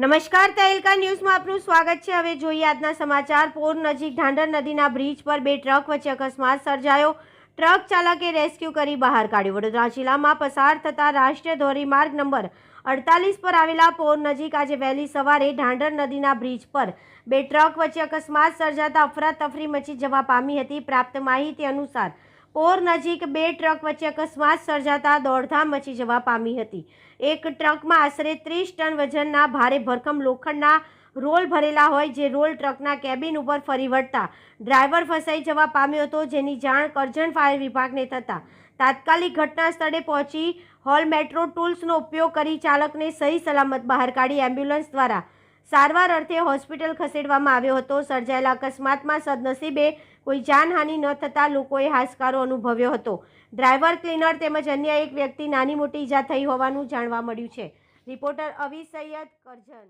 નમસ્કાર, તહેલકા ન્યૂઝમાં આપનું સ્વાગત છે. હવે જોઈએ આજના સમાચાર. પોર નજીક ઢાંડર નદીના બ્રિજ પર બે ટ્રક વચ્ચે અકસ્માત સર્જાયો. ટ્રક ચાલકે રેસ્ક્યુ કરી બહાર કાઢ્યો. વડોદરા જિલ્લામાં પસાર થતા રાષ્ટ્રીય ધોરીમાર્ગ નંબર અડતાલીસ પર આવેલા પોર નજીક આજે વહેલી સવારે ઢાંડર નદીના બ્રિજ પર બે ટ્રક વચ્ચે અકસ્માત સર્જાતા અફરાતફરી મચી જવા પામી હતી. પ્રાપ્ત માહિતી અનુસાર પોર નજીક બે ટ્રક વચ્ચે અકસ્માત સર્જાતા દોડધામ મચી જવા પામી હતી. એક ટ્રકમાં આશરે ત્રીસ ટન વજનના ભારે ભરખમ લોખંડના રોલ ભરેલા હોય જે રોલ ટ્રકના કેબિન ઉપર ફરી વળતા ડ્રાઈવર ફસાઈ જવા પામ્યો હતો જેની જાણ કરજણ ફાયર વિભાગને થતાં. તાત્કાલિક ઘટના સ્થળે પહોંચી હોલ મેટ્રો ટૂલ્સનો ઉપયોગ કરી ચાલકને સહી સલામત બહાર કાઢી એમ્બ્યુલન્સ દ્વારા સારવાર અર્થે હોસ્પિટલ ખસેડવામાં આવ્યો હતો. સર્જાયેલા અકસ્માતમાં સદનસીબે કોઈ જાનહાનિ ન થતાં લોકોએ હાશકારો અનુભવ્યો હતો. ડ્રાઈવર, ક્લીનર તેમજ અન્ય એક વ્યક્તિ નાની મોટી ઈજા થઈ હોવાનું જાણવા મળ્યું છે. રિપોર્ટર અવી સૈયદ કરજણ.